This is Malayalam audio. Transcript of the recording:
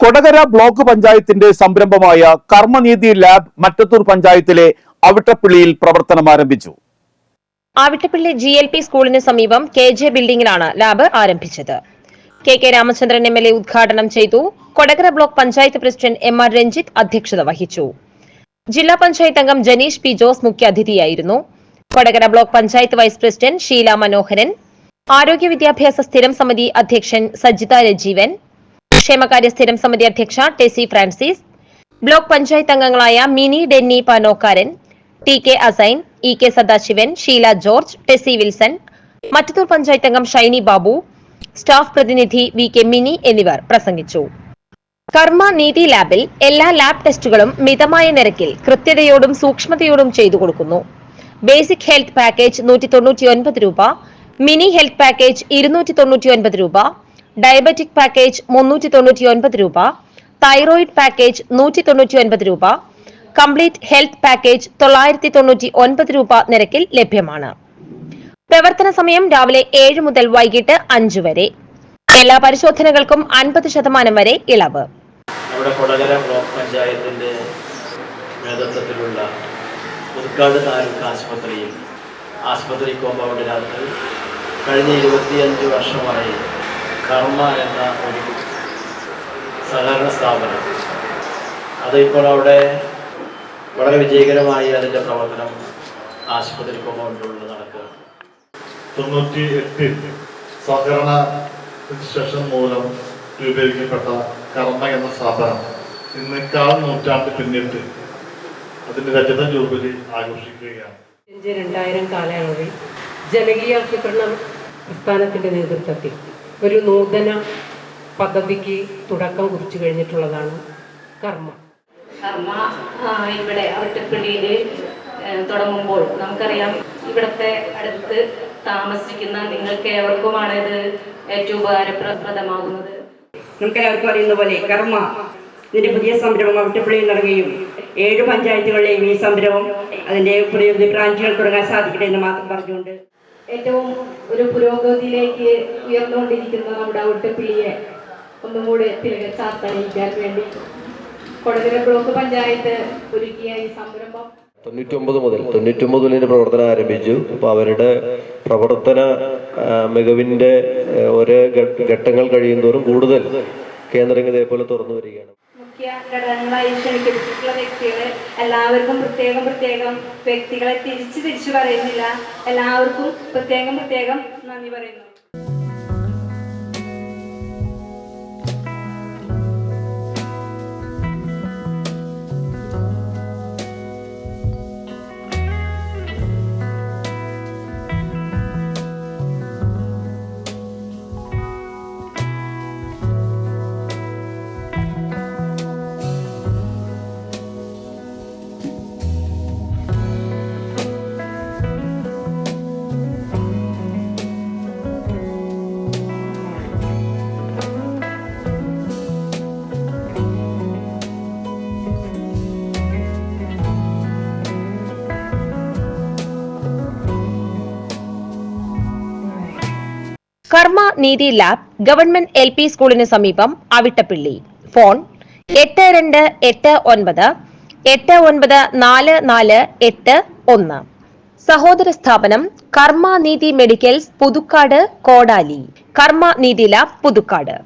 കൊടകര ബ്ലോക്ക് പഞ്ചായത്തിന്റെ സംരംഭമായ കർമ്മനീതി ലാബ് മറ്റത്തൂർ പഞ്ചായത്തിലെ അവിട്ടപ്പിള്ളിയിൽ പ്രവർത്തനം ആരംഭിച്ചു. ആവിട്ടപ്പള്ളി ജി എൽ പി സ്കൂളിന് സമീപം കെ ജെ ബിൽഡിംഗിലാണ് ലാബ് ആരംഭിച്ചത്. K K Ramachandran M L A ഉദ്ഘാടനം ചെയ്തു Kodakara block panchayat president M R Ranjith അധ്യക്ഷത വഹിച്ചു. ജില്ലാ പഞ്ചായത്ത് അംഗം Janeesh P Jose മുഖ്യാതിഥിയായിരുന്നു Kodakara block panchayat vice president Sheela Manoharan ആരോഗ്യ വിദ്യാഭ്യാസ സ്ഥിരം സമിതി അധ്യക്ഷൻ സജിത രജീവൻ ക്ഷേമകാര്യ സ്ഥിരം സമിതി അധ്യക്ഷ ടെസി ഫ്രാൻസിസ് ബ്ലോക്ക് പഞ്ചായത്ത് അംഗങ്ങളായ Mini Denny Panokkaran T K Assain E K Sadasivan Sheela George Tessy Wilson Mattathur panchayat അംഗം ഷൈനി ബാബു സ്റ്റാഫ് പ്രതിനിധി വി കെ മിനി എന്നിവർ പ്രസംഗിച്ചു. കർമ്മ നീതി ലാബിൽ എല്ലാ ലാബ് ടെസ്റ്റുകളും മിതമായ നിരക്കിൽ കൃത്യതയോടും സൂക്ഷ്മതയോടും ചെയ്തു കൊടുക്കുന്നു. ബേസിക് ഹെൽത്ത് പാക്കേജ് നൂറ്റി തൊണ്ണൂറ്റി ഒൻപത് രൂപ മിനി ഹെൽത്ത് പാക്കേജ് ഇരുന്നൂറ്റി തൊണ്ണൂറ്റി ഒൻപത് രൂപ ഡയബറ്റിക് പാക്കേജ് മുന്നൂറ്റി തൊണ്ണൂറ്റി ഒൻപത് രൂപ തൈറോയിഡ് പാക്കേജ് നൂറ്റി തൊണ്ണൂറ്റി ഒൻപത് രൂപ കംപ്ലീറ്റ് ഹെൽത്ത് പാക്കേജ് തൊള്ളായിരത്തി തൊണ്ണൂറ്റി ഒൻപത് രൂപ നിരക്കിൽ ലഭ്യമാണ്. പ്രവർത്തന സമയം രാവിലെ ഏഴ് മുതൽ വൈകിട്ട് അഞ്ച് വരെ. എല്ലാ പരിശോധനകൾക്കും അൻപത് ശതമാനം വരെ ഇളവ്. നമ്മുടെ കൊടകര ബ്ലോക്ക് പഞ്ചായത്തിന്റെ നേതൃത്വത്തിലുള്ള പുതുക്കാട് താലൂക്ക് ആശുപത്രിയിൽ ആശുപത്രി കോമ്പൗണ്ടിനകത്ത് കഴിഞ്ഞ ഇരുപത്തിയഞ്ച് വർഷമായി കർമ്മ എന്ന ഒരു സഹകരണ സ്ഥാപനം. അത് ഇപ്പോൾ അവിടെ വളരെ വിജയകരമായി അതിന്റെ പ്രവർത്തനം ആശുപത്രി കോമ്പൗണ്ടിലുള്ള നടക്കുക. തൊണ്ണൂറ്റി എട്ടിൽ സഹകരണ രജിസ്ട്രേഷൻ മൂലം രൂപീകരിക്കപ്പെട്ട കർമ്മ എന്ന സ്ഥാപനം ഇന്നേക്കാൾ നൂറ്റാണ്ട് പിന്നിട്ട് അതിന്റെ രജത ജൂബിലി ആഘോഷിക്കുകയാണ്. അഞ്ച് രണ്ടായിരം കാലയളവിൽ ജനകീയാസൂത്രണ പ്രസ്ഥാനത്തിന്റെ നേതൃത്വത്തിൽ ഒരു നൂതന പദ്ധതിക്ക് തുടക്കം കുറിച്ചു കഴിഞ്ഞിട്ടുള്ളതാണ് കർമ്മ. കർമ്മ ഇവിടെ അവിട്ടപ്പള്ളിയിൽ തുടങ്ങുമ്പോൾ നമുക്കറിയാം ഇവിടത്തെ അടുത്ത് താമസിക്കുന്ന നിങ്ങൾക്ക് ഏവർക്കുമാണ് ഇത് ഏറ്റവും ഉപകാരപ്രദമാകുന്നത്. നമുക്കെല്ലാവർക്കും അറിയുന്ന പോലെ കർമ്മ ഇതിന്റെ പുതിയ സംരംഭം അവിട്ടപ്പള്ളിയിൽ നടക്കുകയും ഏഴ് പഞ്ചായത്തുകളിലെയും ഈ സംരംഭം അതിന്റെ പുതിയ പുതിയ ബ്രാഞ്ചുകൾ തുടങ്ങാൻ സാധിക്കട്ടെ എന്ന് മാത്രം പറഞ്ഞുകൊണ്ട് ഏറ്റവും ഒരു പുരോഗതിയിലേക്ക് ഉയർന്നുകൊണ്ടിരിക്കുന്ന നമ്മുടെ ഔട്ടപ്പള്ളിയെ ഒന്നും കൂടെ തിരികെ ചാർത്തണിയിക്കാൻ വേണ്ടി കൊടകര ബ്ലോക്ക് പഞ്ചായത്ത് ഒരുക്കിയ ഈ സംരംഭം. തൊണ്ണൂറ്റൊമ്പത് മുതൽ തൊണ്ണൂറ്റൊമ്പത് മുതൽ പ്രവർത്തനം ആരംഭിച്ചു. അപ്പോൾ അവരുടെ പ്രവർത്തന മികവിന്റെ ഓരോ ഘട്ടങ്ങൾ കഴിയുന്തോറും കൂടുതൽ കേന്ദ്രങ്ങൾ ഇതേപോലെ തുറന്നു വരികയാണ്. ഘടകങ്ങളായി ക്ഷണിക്കപ്പെട്ടിട്ടുള്ള വ്യക്തികളെ എല്ലാവർക്കും പ്രത്യേകം പ്രത്യേകം വ്യക്തികളെ തിരിച്ചു തിരിച്ചു പറയുന്നില്ല. എല്ലാവർക്കും പ്രത്യേകം പ്രത്യേകം നന്ദി പറയുന്നു. കർമ്മ നീതി ലാബ് ഗവൺമെന്റ് എൽ പി സ്കൂളിന് സമീപം അവിട്ടപ്പിള്ളി. ഫോൺ എട്ട് രണ്ട് എട്ട് ഒൻപത് എട്ട് ഒൻപത് നാല് നാല് എട്ട് ഒന്ന്. സഹോദര സ്ഥാപനം കർമ്മ നീതി മെഡിക്കൽസ് പുതുക്കാട് കോടാലി. കർമ്മ നീതി ലാബ് പുതുക്കാട്.